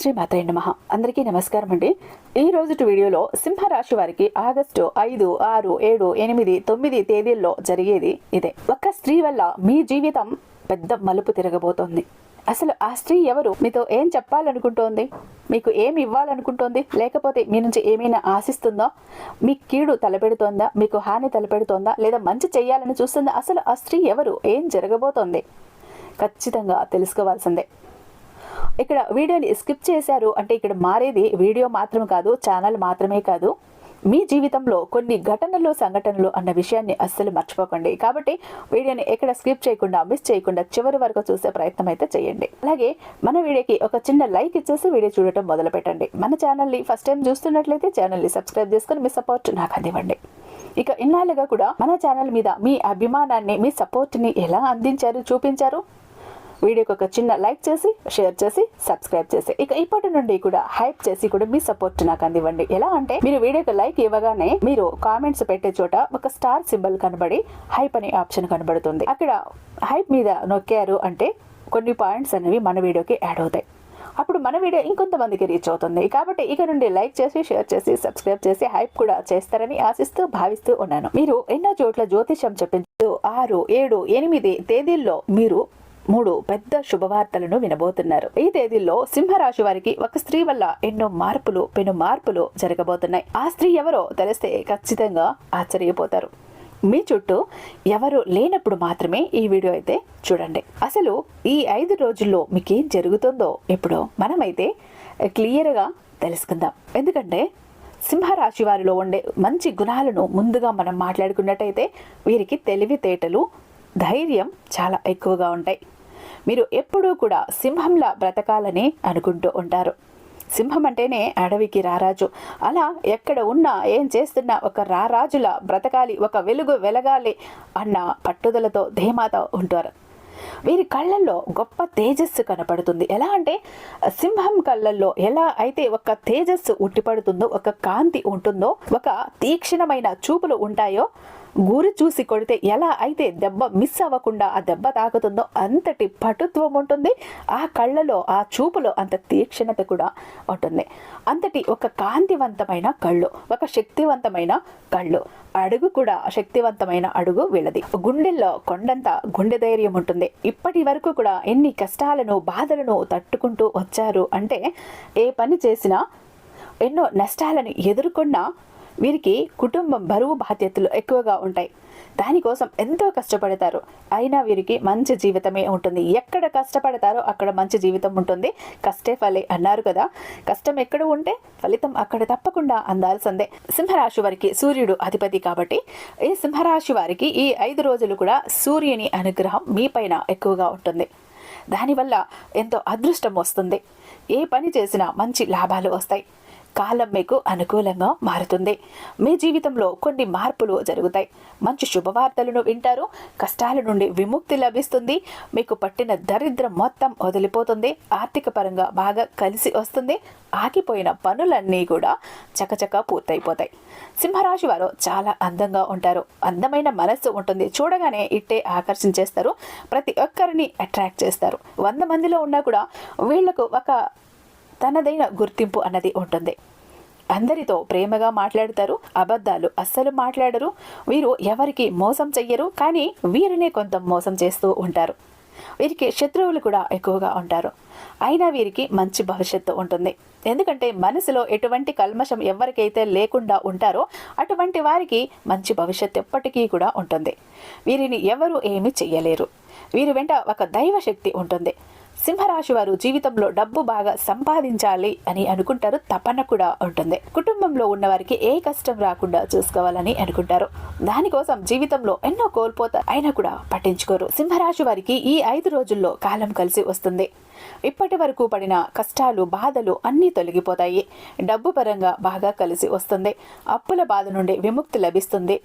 శ్రీ మాతయ్య నమ. అందరికీ నమస్కారం అండి. ఈ రోజు వీడియోలో సింహరాశి వారికి ఆగస్టు ఐదు ఆరు ఏడు ఎనిమిది తొమ్మిది తేదీల్లో జరిగేది ఇదే. ఒక స్త్రీ వల్ల మీ జీవితం పెద్ద మలుపు తిరగబోతోంది. అసలు ఆ స్త్రీ ఎవరు? మీతో ఏం చెప్పాలనుకుంటోంది? మీకు ఏమి ఇవ్వాలనుకుంటోంది? లేకపోతే మీ నుంచి ఏమైనా ఆశిస్తుందా? మీ కీడు తలపెడుతోందా? మీకు హాని తలపెడుతోందా? లేదా మంచి చేయాలని చూస్తుందా అసలు ఆ స్త్రీ ఎవరు? ఏం జరగబోతోంది? ఖచ్చితంగా తెలుసుకోవాల్సిందే. ఇక్కడ వీడియోని స్కిప్ చేశారు అంటే ఇక్కడ మారేది వీడియో మాత్రం కాదు ఛానల్ మాత్రమే కాదు. మీ జీవితంలో కొన్ని ఘటనలు సంఘటనలు అన్న విషయాన్ని అస్సలు మర్చిపోకండి. కాబట్టి వీడియోని ఎక్కడ స్కిప్ చేయకుండా మిస్ చేయకుండా చివరి వరకు చూసే ప్రయత్నం అయితే చేయండి. అలాగే మన వీడియోకి ఒక చిన్న లైక్ ఇచ్చేసి వీడియో చూడటం మొదలు పెట్టండి మన ఛానల్ని ఫస్ట్ టైం చూస్తున్నట్లయితే ఛానల్ని సబ్స్క్రైబ్ చేసుకుని మీ సపోర్ట్ నాకు అందివ్వండి. ఇక ఇన్నాళ్ళుగా కూడా మన ఛానల్ మీద మీ అభిమానాన్ని మీ సపోర్ట్ని ఎలా అందించారు చూపించారు? వీడియోకి ఒక చిన్న లైక్ చేసి షేర్ చేసి సబ్స్క్రైబ్ చేసి. ఇక ఇప్పటి నుండి కూడా హైప్ చేసి కూడా మీ సపోర్ట్ నాకు అందివ్వండి. ఎలా అంటే మీరు వీడియోకి లైక్ ఇవ్వగానే మీరు కామెంట్స్ పెట్టే చోట ఒక స్టార్ సింబల్ కనబడి హైప్ అనే ఆప్షన్ కనబడుతుంది. అక్కడ హైప్ మీద నొక్కారు అంటే కొన్ని పాయింట్స్ అనేవి మన వీడియోకి యాడ్ అవుతాయి. అప్పుడు మన వీడియో ఇంకొంతమందికి రీచ్ అవుతుంది. కాబట్టి ఇక నుండి లైక్ చేసి షేర్ చేసి సబ్స్క్రైబ్ చేసి హైప్ కూడా చేస్తారని ఆశిస్తూ భావిస్తూ ఉన్నాను. మీరు ఎన్నో చోట్ల జ్యోతిషం చెప్పించు ఆరు ఏడు ఎనిమిది తేదీల్లో మీరు మూడు పెద్ద శుభవార్తలను వినబోతున్నారు. ఈ తేదీల్లో సింహరాశి వారికి ఒక స్త్రీ వల్ల ఎన్నో మార్పులు పెను మార్పులు జరగబోతున్నాయి. ఆ స్త్రీ ఎవరో తెలిస్తే ఖచ్చితంగా ఆశ్చర్యపోతారు. మీ చుట్టూ ఎవరు లేనప్పుడు మాత్రమే ఈ వీడియో అయితే చూడండి. అసలు ఈ ఐదు రోజుల్లో మీకు ఏం జరుగుతుందో ఇప్పుడు మనమైతే క్లియర్గా తెలుసుకుందాం. ఎందుకంటే సింహరాశి వారిలో ఉండే మంచి గుణాలను ముందుగా మనం మాట్లాడుకున్నట్టయితే వీరికి తెలివితేటలు ధైర్యం చాలా ఎక్కువగా ఉంటాయి. మీరు ఎప్పుడూ కూడా సింహంలా బ్రతకాలని అనుకుంటూ ఉంటారు. సింహం అంటేనే అడవికి రారాజు. అలా ఎక్కడ ఉన్నా ఏం చేస్తున్నా ఒక రారాజులా బ్రతకాలి ఒక వెలుగు వెలగాలి అన్న పట్టుదలతో ధీమాతో ఉంటారు. వీరి కళ్ళల్లో గొప్ప తేజస్సు కనపడుతుంది. ఎలా అంటే సింహం కళ్ళల్లో ఎలా అయితే ఒక తేజస్సు ఉట్టిపడుతుందో ఒక కాంతి ఉంటుందో ఒక తీక్షణమైన చూపులు ఉంటాయో గురి చూసి కొడితే ఎలా అయితే దెబ్బ మిస్ అవ్వకుండా ఆ దెబ్బ తాకుతుందో అంతటి పటుత్వం ఉంటుంది. ఆ కళ్ళలో ఆ చూపులో అంత తీక్షణత కూడా ఉంటుంది. అంతటి ఒక కాంతివంతమైన కళ్ళు ఒక శక్తివంతమైన కళ్ళు. అడుగు కూడా శక్తివంతమైన అడుగు వీళ్ళది. గుండెల్లో కొండంత గుండె ధైర్యం ఉంటుంది. ఇప్పటి వరకు కూడా ఎన్ని కష్టాలను బాధలను తట్టుకుంటూ వచ్చారు అంటే ఏ పని చేసినా ఎన్నో నష్టాలను ఎదుర్కొన్నా వీరికి కుటుంబం బరువు బాధ్యతలు ఎక్కువగా ఉంటాయి. దానికోసం ఎంతో కష్టపడతారు. అయినా వీరికి మంచి జీవితమే ఉంటుంది. ఎక్కడ కష్టపడతారో అక్కడ మంచి జీవితం ఉంటుంది. కష్టే ఫలే అన్నారు కదా. కష్టం ఎక్కడ ఉంటే ఫలితం అక్కడ తప్పకుండా అందాల్సిందే. సింహరాశి వారికి సూర్యుడు అధిపతి కాబట్టి ఈ సింహరాశి వారికి ఈ ఐదు రోజులు కూడా సూర్యుని అనుగ్రహం మీ పైన ఎక్కువగా ఉంటుంది. దానివల్ల ఎంతో అదృష్టం వస్తుంది. ఏ పని చేసినా మంచి లాభాలు వస్తాయి. కాలం మీకు అనుకూలంగా మారుతుంది. మీ జీవితంలో కొన్ని మార్పులు జరుగుతాయి. మంచి శుభవార్తలను వింటారు. కష్టాల నుండి విముక్తి లభిస్తుంది. మీకు పట్టిన దరిద్రం మొత్తం వదిలిపోతుంది. ఆర్థిక పరంగా బాగా కలిసి వస్తుంది. ఆగిపోయిన పనులన్నీ కూడా చకచక పూర్తయిపోతాయి. సింహరాశి వారు చాలా అందంగా ఉంటారు. అందమైన మనస్సు ఉంటుంది. చూడగానే ఇట్టే ఆకర్షించేస్తారు. ప్రతి ఒక్కరిని అట్రాక్ట్ చేస్తారు. వంద మందిలో ఉన్నా కూడా వీళ్ళకు ఒక తనదైన గుర్తింపు అన్నది ఉంటుంది. అందరితో ప్రేమగా మాట్లాడతారు అబద్ధాలు అస్సలు మాట్లాడరు. వీరు ఎవరికి మోసం చెయ్యరు కానీ వీరినే కొంత మోసం చేస్తూ ఉంటారు. వీరికి శత్రువులు కూడా ఎక్కువగా ఉంటారు. అయినా వీరికి మంచి భవిష్యత్తు ఉంటుంది. ఎందుకంటే మనసులో ఎటువంటి కల్మషం ఎవరికైతే లేకుండా ఉంటారో అటువంటి వారికి మంచి భవిష్యత్తు ఎప్పటికీ కూడా ఉంటుంది. వీరిని ఎవరు ఏమీ చెయ్యలేరు. వీరి వెంట ఒక దైవ శక్తి ఉంటుంది. సింహరాశి వారు జీవితంలో డబ్బు బాగా సంపాదించాలి అని అనుకుంటారు తపన కూడా ఉంటుంది. కుటుంబంలో ఉన్నవారికి ఏ కష్టం రాకుండా చూసుకోవాలని అనుకుంటారు. దానికోసం జీవితంలో ఎన్నో కోల్పోతారు అయినా కూడా పట్టించుకోరు. సింహరాశి వారికి ఈ ఐదు రోజుల్లో కాలం కలిసి వస్తుంది. ఇప్పటి వరకు పడిన కష్టాలు బాధలు అన్నీ తొలగిపోతాయి. డబ్బు పరంగా బాగా కలిసి వస్తుంది. అప్పుల బాధ నుండి విముక్తి లభిస్తుంది.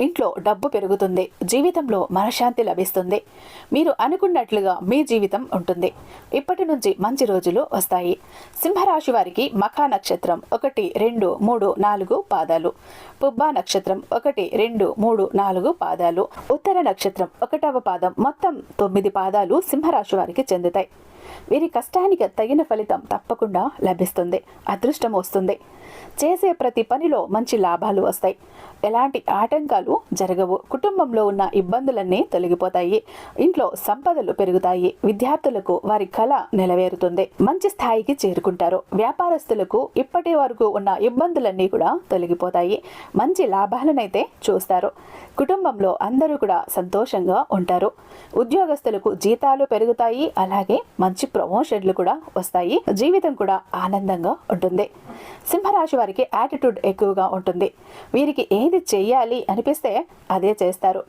ఇంట్లో డబ్బు పెరుగుతుంది జీవితంలో మనశ్శాంతి లభిస్తుంది. మీరు అనుకున్నట్లుగా మీ జీవితం ఉంటుంది. ఇప్పటి నుంచి మంచి రోజులు వస్తాయి. సింహరాశి వారికి మఖా నక్షత్రం ఒకటి రెండు మూడు నాలుగు పాదాలు. పుబ్బా నక్షత్రం ఒకటి రెండు మూడు నాలుగు పాదాలు. ఉత్తర నక్షత్రం ఒకటవ పాదం. మొత్తం తొమ్మిది పాదాలు సింహరాశి వారికి చెందుతాయి. వీరి కష్టానికి తగిన ఫలితం తప్పకుండా లభిస్తుంది అదృష్టం వస్తుంది. చేసే ప్రతి పనిలో మంచి లాభాలు వస్తాయి. ఎలాంటి ఆటంకాలు జరగవు. కుటుంబంలో ఉన్న ఇబ్బందులన్నీ తొలగిపోతాయి. ఇంట్లో సంపదలు పెరుగుతాయి. విద్యార్థులకు వారి కళ నెలవేరుతుంది. మంచి స్థాయికి చేరుకుంటారు. వ్యాపారస్తులకు ఇప్పటి వరకు ఉన్న ఇబ్బందులన్నీ కూడా తొలగిపోతాయి. మంచి లాభాలనైతే చూస్తారు. కుటుంబంలో అందరూ కూడా సంతోషంగా ఉంటారు. ఉద్యోగస్తులకు జీతాలు పెరుగుతాయి. అలాగే మంచి మంచి ప్రమోషన్లు కూడా వస్తాయి. జీవితం కూడా ఆనందంగా ఉంటుంది. సింహరాశి వారికి యాటిట్యూడ్ ఎక్కువగా ఉంటుంది. వీరికి ఏది చెయ్యాలి అనిపిస్తే అదే చేస్తారు.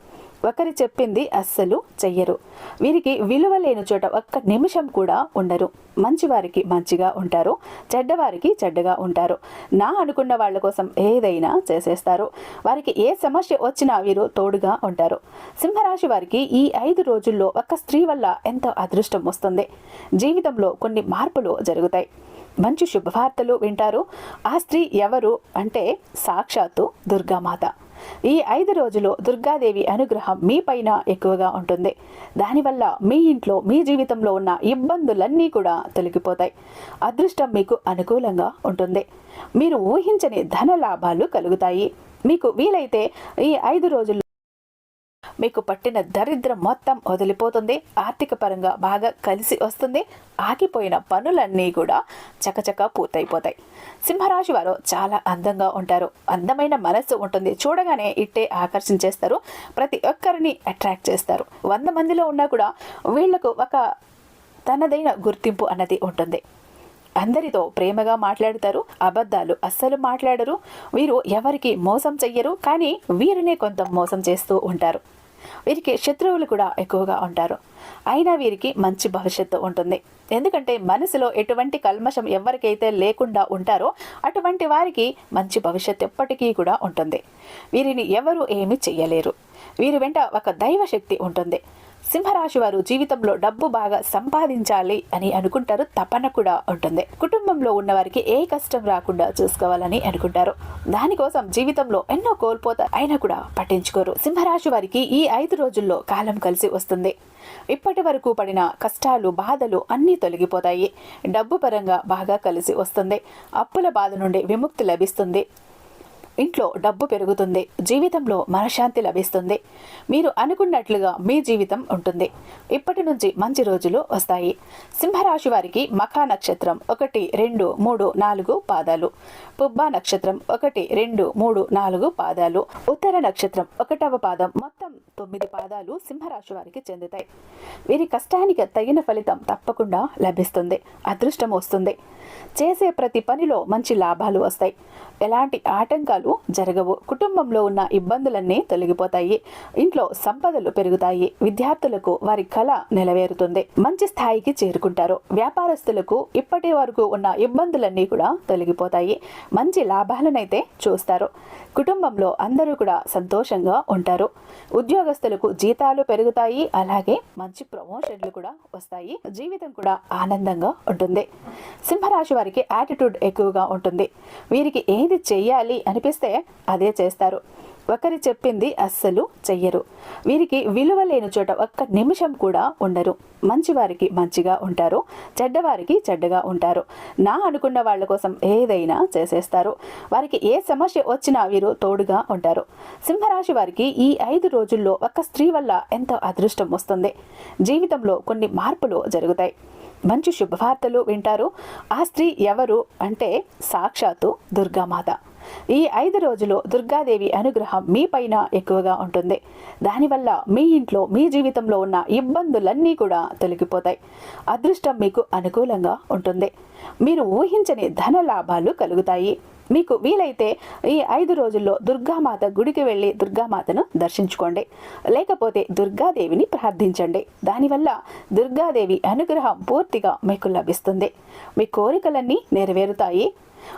ఒకరి చెప్పింది అస్సలు చెయ్యరు. వీరికి విలువ లేని చోట ఒక్క నిమిషం కూడా ఉండరు. మంచివారికి మంచిగా ఉంటారు చెడ్డవారికి చెడ్డగా ఉంటారు. నా అనుకున్న వాళ్ళ కోసం ఏదైనా చేసేస్తారు. వారికి ఏ సమస్య వచ్చినా వీరు తోడుగా ఉంటారు. సింహరాశి వారికి ఈ ఐదు రోజుల్లో ఒక స్త్రీ వల్ల ఎంతో అదృష్టం వస్తుంది. జీవితంలో కొన్ని మార్పులు జరుగుతాయి. మంచి శుభవార్తలు వింటారు. ఆ స్త్రీ ఎవరు అంటే సాక్షాత్తు దుర్గామాత. ఈ ఐదు రోజులు దుర్గాదేవి అనుగ్రహం మీ పైన ఎక్కువగా ఉంటుంది. దానివల్ల మీ ఇంట్లో మీ జీవితంలో ఉన్న ఇబ్బందులన్నీ కూడా తొలగిపోతాయి. అదృష్టం మీకు అనుకూలంగా ఉంటుంది. మీరు ఊహించని ధన లాభాలు కలుగుతాయి. మీకు వీలైతే ఈ ఐదు రోజుల్లో మీకు పట్టిన దరిద్రం మొత్తం వదిలిపోతుంది. ఆర్థిక పరంగా బాగా కలిసి వస్తుంది. ఆగిపోయిన పనులన్నీ కూడా చకచక పూర్తయిపోతాయి. సింహరాశి వారు చాలా అందంగా ఉంటారు. అందమైన మనస్సు ఉంటుంది. చూడగానే ఇట్టే ఆకర్షించేస్తారు. ప్రతి ఒక్కరిని అట్రాక్ట్ చేస్తారు. వంద మందిలో ఉన్నా కూడా వీళ్ళకు ఒక తనదైన గుర్తింపు అన్నది ఉంటుంది. అందరితో ప్రేమగా మాట్లాడతారు. అబద్ధాలు అస్సలు మాట్లాడరు. వీరు ఎవరికి మోసం చెయ్యరు. కానీ వీరినే కొంత మోసం చేస్తూ ఉంటారు. వీరికి శత్రువులు కూడా ఎక్కువగా ఉంటారు. అయినా వీరికి మంచి భవిష్యత్తు ఉంటుంది. ఎందుకంటే మనసులో ఎటువంటి కల్మషం ఎవరికైతే లేకుండా ఉంటారో అటువంటి వారికి మంచి భవిష్యత్తు ఎప్పటికీ కూడా ఉంటుంది. వీరిని ఎవరు ఏమి చెయ్యలేరు. వీరి వెంట ఒక దైవ శక్తి ఉంటుంది. సింహరాశి వారు జీవితంలో డబ్బు బాగా సంపాదించాలి అని అనుకుంటారు తపన కూడా ఉంటుంది. కుటుంబంలో ఉన్న వారికి ఏ కష్టం రాకుండా చూసుకోవాలని అనుకుంటారు. దానికోసం జీవితంలో ఎన్నో కోల్పోతారు అయినా కూడా పట్టించుకోరు. సింహరాశి వారికి ఈ ఐదు రోజుల్లో కాలం కలిసి వస్తుంది. ఇప్పటి వరకు పడిన కష్టాలు బాధలు అన్నీ తొలగిపోతాయి. డబ్బు పరంగా బాగా కలిసి వస్తుంది. అప్పుల బాధ నుండి విముక్తి లభిస్తుంది. ఇంట్లో డబ్బు పెరుగుతుంది జీవితంలో మనశ్శాంతి లభిస్తుంది. మీరు అనుకున్నట్లుగా మీ జీవితం ఉంటుంది. ఇప్పటి నుంచి మంచి రోజులు వస్తాయి. సింహరాశి వారికి మఖా నక్షత్రం ఒకటి రెండు మూడు నాలుగు పాదాలు. పుబ్బ నక్షత్రం ఒకటి రెండు మూడు నాలుగు పాదాలు. ఉత్తర నక్షత్రం ఒకటవ పాదం. మొత్తం తొమ్మిది పాదాలు సింహరాశి వారికి చెందుతాయి. వీరి కష్టానికి తగిన ఫలితం తప్పకుండా లభిస్తుంది. అదృష్టం వస్తుంది. చేసే ప్రతి పనిలో మంచి లాభాలు వస్తాయి. ఎలాంటి ఆటంకాలు జరగవు. కుటుంబంలో ఉన్న ఇబ్బందులన్నీ తొలగిపోతాయి. ఇంట్లో సంపదలు పెరుగుతాయి. విద్యార్థులకు వారి కళ నెలవేరుతుంది. మంచి స్థాయికి చేరుకుంటారు. వ్యాపారస్తులకు ఇప్పటి వరకు ఉన్న ఇబ్బందులన్నీ కూడా తొలగిపోతాయి. మంచి లాభాలనైతే చూస్తారు. కుటుంబంలో అందరూ కూడా సంతోషంగా ఉంటారు. ఉద్యోగస్తులకు జీతాలు పెరుగుతాయి. అలాగే మంచి ప్రమోషన్లు కూడా వస్తాయి. జీవితం కూడా ఆనందంగా ఉంటుంది. సింహరాశి వారికి యాటిట్యూడ్ ఎక్కువగా ఉంటుంది. వీరికి ఏది చెయ్యాలి అనిపిస్తే అదే చేస్తారు. ఒకరి చెప్పింది అస్సలు చెయ్యరు. వీరికి విలువ లేని చోట ఒక్క నిమిషం కూడా ఉండరు. మంచివారికి మంచిగా ఉంటారు చెడ్డవారికి చెడ్డగా ఉంటారు. నా అనుకున్న వాళ్ళ కోసం ఏదైనా చేసేస్తారు. వారికి ఏ సమస్య వచ్చినా వీరు తోడుగా ఉంటారు. సింహరాశి వారికి ఈ ఐదు రోజుల్లో ఒక స్త్రీ వల్ల ఎంతో అదృష్టం వస్తుంది. జీవితంలో కొన్ని మార్పులు జరుగుతాయి. మంచి శుభవార్తలు వింటారు. ఆ స్త్రీ ఎవరు అంటే సాక్షాత్తు దుర్గామాత. ఈ ఐదు రోజులు దుర్గాదేవి అనుగ్రహం మీ పైన ఎక్కువగా ఉంటుంది. దానివల్ల మీ ఇంట్లో మీ జీవితంలో ఉన్న ఇబ్బందులన్నీ కూడా తొలగిపోతాయి. అదృష్టం మీకు అనుకూలంగా ఉంటుంది. మీరు ఊహించని ధన లాభాలు కలుగుతాయి. మీకు వీలైతే ఈ ఐదు రోజుల్లో దుర్గామాత గుడికి వెళ్ళి దుర్గామాతను దర్శించుకోండి. లేకపోతే దుర్గాదేవిని ప్రార్థించండి. దానివల్ల దుర్గాదేవి అనుగ్రహం పూర్తిగా మీకు లభిస్తుంది. మీ కోరికలన్నీ నెరవేరుతాయి.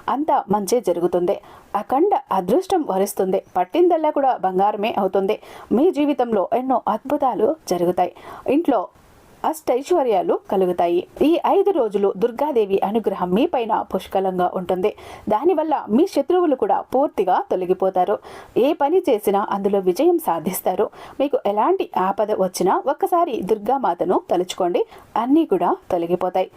అంతా మంచి జరుగుతుంది. అఖండ అదృష్టం వరిస్తుంది. పట్టిందల్లా కూడా బంగారమే అవుతుంది. మీ జీవితంలో ఎన్నో అద్భుతాలు జరుగుతాయి. ఇంట్లో అష్టైశ్వర్యాలు కలుగుతాయి. ఈ ఐదు రోజులు దుర్గాదేవి అనుగ్రహం మీ పైన పుష్కలంగా ఉంటుంది. దానివల్ల మీ శత్రువులు కూడా పూర్తిగా తొలగిపోతారు. ఏ పని చేసినా అందులో విజయం సాధిస్తారు. మీకు ఎలాంటి ఆపద వచ్చినా ఒక్కసారి దుర్గామాతను తలుచుకోండి. అన్నీ కూడా తొలగిపోతాయి.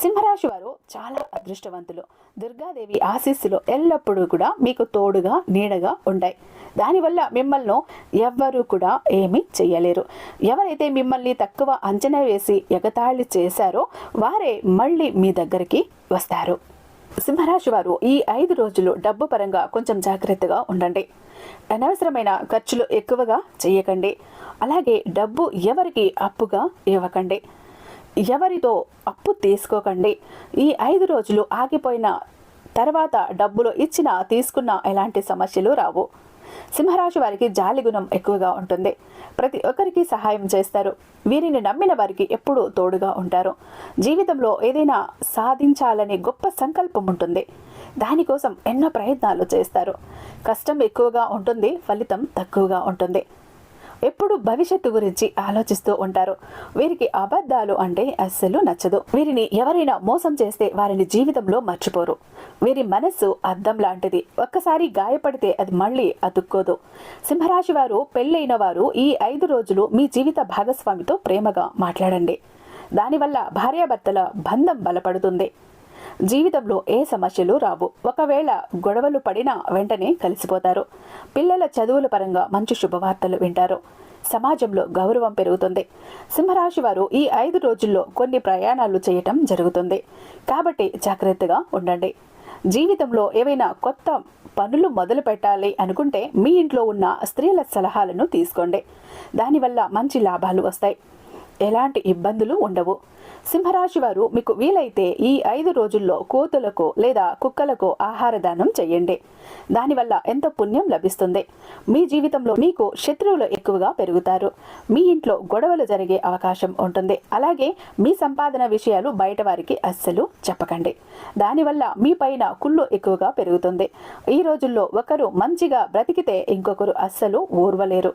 సింహరాశి వారు చాలా అదృష్టవంతులు. దుర్గాదేవి ఆశీస్సులు ఎల్లప్పుడూ కూడా మీకు తోడుగా నీడగా ఉంటాయి. దానివల్ల మిమ్మల్ని ఎవ్వరూ కూడా ఏమీ చేయలేరు ఎవరైతే మిమ్మల్ని తక్కువ అంచనా వేసి ఎగతాళి చేశారో వారే మళ్ళీ మీ దగ్గరికి వస్తారు. సింహరాశి వారు ఈ ఐదు రోజులు డబ్బు పరంగా కొంచెం జాగ్రత్తగా ఉండండి. అనవసరమైన ఖర్చులు ఎక్కువగా చేయకండి అలాగే డబ్బు ఎవరికి అప్పుగా ఇవ్వకండి. ఎవరితో అప్పు తీసుకోకండి. ఈ ఐదు రోజులు ఆగిపోయిన తర్వాత డబ్బులు ఇచ్చినా తీసుకున్న ఎలాంటి సమస్యలు రావు. సింహరాశి వారికి జాలి గుణం ఎక్కువగా ఉంటుంది. ప్రతి ఒక్కరికి సహాయం చేస్తారు. వీరిని నమ్మిన వారికి ఎప్పుడూ తోడుగా ఉంటారు. జీవితంలో ఏదైనా సాధించాలనే గొప్ప సంకల్పం ఉంటుంది. దానికోసం ఎన్నో ప్రయత్నాలు చేస్తారు. కష్టం ఎక్కువగా ఉంటుంది ఫలితం తక్కువగా ఉంటుంది. ఎప్పుడు భవిష్యత్తు గురించి ఆలోచిస్తూ ఉంటారు. వీరికి అబద్ధాలు అంటే అస్సలు నచ్చదు. వీరిని ఎవరైనా మోసం చేస్తే వారిని జీవితంలో మర్చిపోరు. వీరి మనస్సు అద్దం లాంటిది. ఒక్కసారి గాయపడితే అది మళ్ళీ అతుక్కోదు. సింహరాశి వారు పెళ్ళైన వారు ఈ ఐదు రోజులు మీ జీవిత భాగస్వామితో ప్రేమగా మాట్లాడండి. దానివల్ల భార్యాభర్తల బంధం బలపడుతుంది. జీవితంలో ఏ సమస్యలు రావు. ఒకవేళ గొడవలు పడినా వెంటనే కలిసిపోతారు. పిల్లల చదువుల పరంగా మంచి శుభవార్తలు వింటారు. సమాజంలో గౌరవం పెరుగుతుంది. సింహరాశి వారు ఈ ఐదు రోజుల్లో కొన్ని ప్రయాణాలు చేయటం జరుగుతుంది. కాబట్టి జాగ్రత్తగా ఉండండి. జీవితంలో ఏవైనా కొత్త పనులు మొదలు పెట్టాలి అనుకుంటే మీ ఇంట్లో ఉన్న స్త్రీల సలహాలను తీసుకోండి. దానివల్ల మంచి లాభాలు వస్తాయి. ఎలాంటి ఇబ్బందులు ఉండవు. సింహరాశి వారు మీకు వీలైతే ఈ ఐదు రోజుల్లో కోతులకు లేదా కుక్కలకు ఆహార దానం చేయండి. దానివల్ల ఎంతో పుణ్యం లభిస్తుంది. మీ జీవితంలో మీకు శత్రువులు ఎక్కువగా పెరుగుతారు. మీ ఇంట్లో గొడవలు జరిగే అవకాశం ఉంటుంది. అలాగే మీ సంపాదన విషయాలు బయట వారికి అస్సలు చెప్పకండి. దానివల్ల మీ పైన కుళ్ళు ఎక్కువగా పెరుగుతుంది. ఈ రోజుల్లో ఒకరు మంచిగా బ్రతికితే ఇంకొకరు అస్సలు ఊర్వలేరు.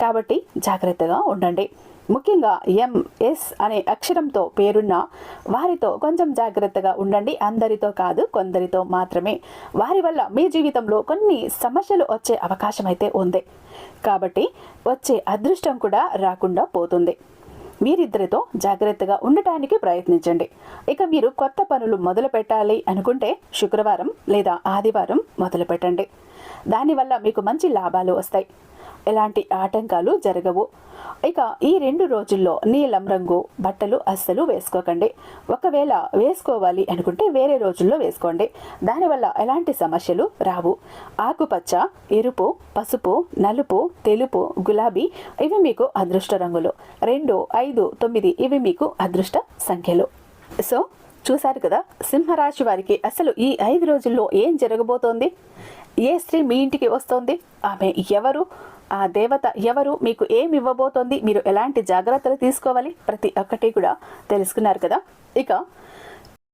కాబట్టి జాగ్రత్తగా ఉండండి. ముఖ్యంగా ఎంఎస్ అనే అక్షరంతో పేరున్న వారితో కొంచెం జాగ్రత్తగా ఉండండి. అందరితో కాదు కొందరితో మాత్రమే. వారి వల్ల మీ జీవితంలో కొన్ని సమస్యలు వచ్చే అవకాశం అయితే ఉంది. కాబట్టి వచ్చే అదృష్టం కూడా రాకుండా పోతుంది. మీరిద్దరితో జాగ్రత్తగా ఉండటానికి ప్రయత్నించండి. ఇక మీరు కొత్త పనులు మొదలు పెట్టాలి అనుకుంటే శుక్రవారం లేదా ఆదివారం మొదలు పెట్టండి. దానివల్ల మీకు మంచి లాభాలు వస్తాయి. ఎలాంటి ఆటంకాలు జరగవు. ఇక ఈ రెండు రోజుల్లో నీలం రంగు బట్టలు అస్సలు వేసుకోకండి. ఒకవేళ వేసుకోవాలి అనుకుంటే వేరే రోజుల్లో వేసుకోండి. దానివల్ల ఎలాంటి సమస్యలు రావు. ఆకుపచ్చ ఎరుపు పసుపు నలుపు తెలుపు గులాబీ ఇవి మీకు అదృష్ట రంగులు. రెండు ఐదు తొమ్మిది ఇవి మీకు అదృష్ట సంఖ్యలు. సో చూశారు కదా సింహరాశి వారికి అసలు ఈ ఐదు రోజుల్లో ఏం జరగబోతోంది? ఏ స్త్రీ మీ ఇంటికి వస్తోంది? ఆమె ఎవరు? ఆ దేవత ఎవరు మీకు ఏమి ఇవ్వబోతోంది మీరు ఎలాంటి జాగ్రత్తలు తీసుకోవాలి? ప్రతి ఒక్కటి కూడా తెలుసుకున్నారు కదా? ఇక